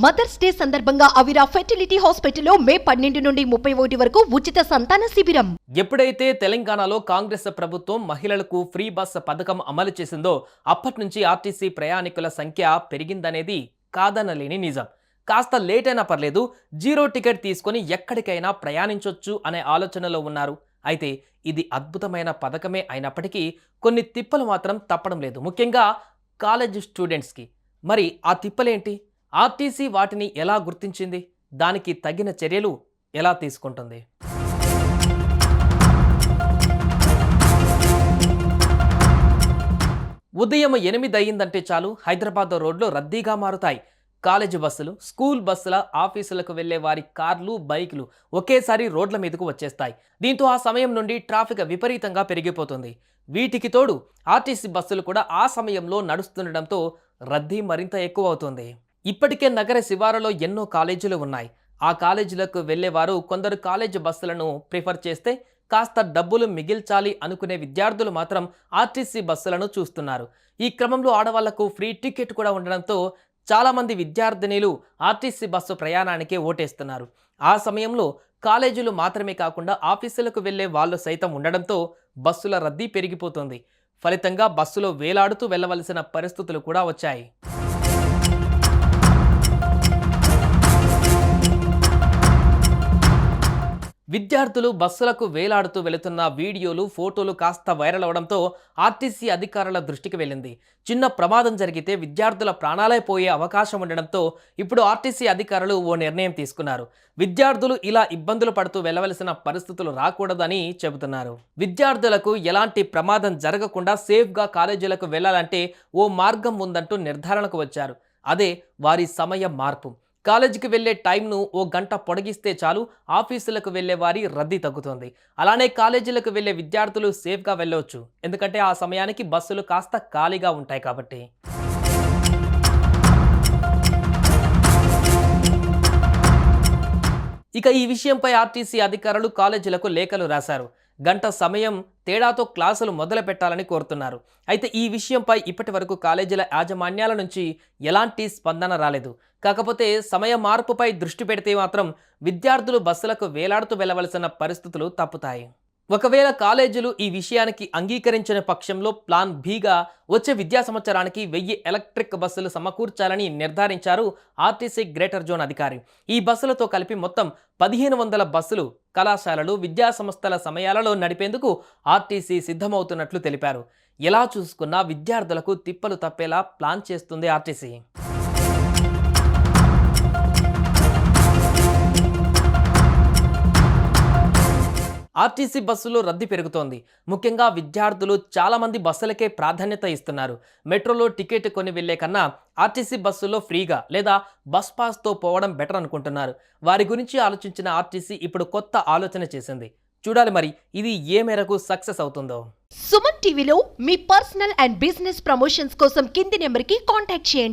Mothers day సందర్భంగా అవిరా fertility హాస్పిటల్లో మే పన్నెండు నుండి ముప్పై ఒకటి వరకు ఉచిత సంతాన శిబిరం. ఎప్పుడైతే తెలంగాణలో కాంగ్రెస్ ప్రభుత్వం మహిళలకు ఫ్రీ బస్ పథకం అమలు చేసిందో అప్పటి నుంచి ఆర్టీసీ ప్రయాణికుల సంఖ్య పెరిగిందనేది కాదనలేని నిజం. కాస్త లేట్ అయినా పర్లేదు జీరో టికెట్ తీసుకొని ఎక్కడికైనా ప్రయాణించొచ్చు అనే ఆలోచనలో ఉన్నారు. అయితే ఇది అద్భుతమైన పథకమే అయినప్పటికీ కొన్ని తిప్పలు మాత్రం తప్పడం లేదు. ముఖ్యంగా కాలేజ్ స్టూడెంట్స్కి. మరి ఆ తిప్పలేంటి? ఆర్టీసీ వాటిని ఎలా గుర్తించింది? దానికి తగిన చర్యలు ఎలా తీసుకుంటుంది? ఉదయం ఎనిమిది అయ్యిందంటే చాలు. హైదరాబాద్ రోడ్లు రద్దీగా మారుతాయి. కాలేజీ బస్సులు స్కూల్ బస్సుల ఆఫీసులకు వెళ్ళే వారి కార్లు బైకులు ఒకేసారి రోడ్ల మీదకు వచ్చేస్తాయి. దీంతో ఆ సమయం నుండి ట్రాఫిక్ విపరీతంగా పెరిగిపోతుంది. వీటికి తోడు ఆర్టీసీ బస్సులు కూడా ఆ సమయంలో నడుస్తుండడంతో రద్దీ మరింత ఎక్కువ అవుతుంది ఇప్పటికే నగర శివారులో ఎన్నో కాలేజీలు ఉన్నాయి. ఆ కాలేజీలకు వెళ్ళేవారు కొందరు కాలేజీ బస్సులను ప్రిఫర్ చేస్తే కాస్త డబ్బులు మిగిల్చాలి అనుకునే విద్యార్థులు మాత్రం ఆర్టీసీ బస్సులను చూస్తున్నారు. ఈ క్రమంలో ఆడవాళ్ళకు ఫ్రీ టికెట్ కూడా ఉండడంతో చాలామంది విద్యార్థినిలు ఆర్టీసీ బస్సు ప్రయాణానికే ఓటేస్తున్నారు. ఆ సమయంలో కాలేజీలు మాత్రమే కాకుండా ఆఫీసులకు వెళ్ళే వాళ్ళు సైతం ఉండడంతో బస్సుల రద్దీ పెరిగిపోతుంది. ఫలితంగా బస్సులో వేలాడుతూ వెళ్ళవలసిన పరిస్థితులు కూడా వచ్చాయి. విద్యార్థులు బస్సులకు వేలాడుతూ వెళుతున్న వీడియోలు ఫోటోలు కాస్త వైరల్ అవడంతో ఆర్టీసీ అధికారుల దృష్టికి వెళ్ళింది. చిన్న ప్రమాదం జరిగితే విద్యార్థుల ప్రాణాలే పోయే అవకాశం ఉండడంతో ఇప్పుడు ఆర్టీసీ అధికారులు ఓ నిర్ణయం తీసుకున్నారు. విద్యార్థులు ఇలా ఇబ్బందులు పడుతూ వెళ్ళవలసిన పరిస్థితులు రాకూడదని చెబుతున్నారు. విద్యార్థులకు ఎలాంటి ప్రమాదం జరగకుండా సేఫ్గా కాలేజీలకు వెళ్ళాలంటే ఓ మార్గం ఉందంటూ నిర్ధారణకు వచ్చారు. అదే వారి సమయ మార్పు. కాలేజీకి వెళ్ళే టైంను ఓ గంట పొడిగిస్తే చాలు ఆఫీసులకు వెళ్ళే వారి రద్దీ తగ్గుతుంది. అలానే కాలేజీలకు వెళ్ళే విద్యార్థులు సేఫ్గా వెళ్ళవచ్చు ఎందుకంటే ఆ సమయానికి బస్సులు కాస్త ఖాళీగా ఉంటాయి కాబట్టి. ఇక ఈ విషయంపై ఆర్టీసీ అధికారులు కాలేజీలకు లేఖలు రాశారు. గంట సమయం తేడాతో క్లాసులు మొదలు పెట్టాలని కోరుతున్నారు. అయితే ఈ విషయంపై ఇప్పటి వరకు కాలేజీల యాజమాన్యాల నుంచి ఎలాంటి స్పందన రాలేదు. కాకపోతే సమయ మార్పుపై దృష్టి పెడితే మాత్రం విద్యార్థులు బస్సులకు వేలాడుతూ వెళ్ళవలసిన పరిస్థితులు తప్పుతాయి. ఒకవేళ కాలేజీలు ఈ విషయానికి అంగీకరించిన పక్షంలో ప్లాన్ బీగా వచ్చే విద్యా సంవత్సరానికి వెయ్యి ఎలక్ట్రిక్ బస్సులు సమకూర్చాలని నిర్ధారించారు ఆర్టీసీ గ్రేటర్ జోన్ అధికారి. ఈ బస్సులతో కలిపి మొత్తం పదిహేను వందల బస్సులు కళాశాలలు విద్యా సంస్థల సమయాలలో నడిపేందుకు ఆర్టీసీ సిద్ధమవుతున్నట్లు తెలిపారు. ఎలా చూసుకున్నా విద్యార్థులకు తిప్పలు తప్పేలా ప్లాన్ చేస్తుంది ఆర్టీసీ. ఆర్టీసీ బస్సులో రద్దీ పెరుగుతోంది. ముఖ్యంగా విద్యార్థులు చాలామంది బస్సులకే ప్రాధాన్యత ఇస్తున్నారు. మెట్రోలో టికెట్ కొని వెళ్ళే కన్నా ఆర్టీసీ బస్సులో ఫ్రీగా లేదా బస్ పాస్తో పోవడం బెటర్ అనుకుంటున్నారు. వారి గురించి ఆలోచించిన ఆర్టీసీ ఇప్పుడు కొత్త ఆలోచన చేసింది. చూడాలి మరి ఇది ఏ మేరకు సక్సెస్ అవుతుందో. సుమన్ టీవీలో మీ పర్సనల్ అండ్ బిజినెస్ ప్రమోషన్స్ కోసం కింది నెంబర్కి కాంటాక్ట్ చేయండి.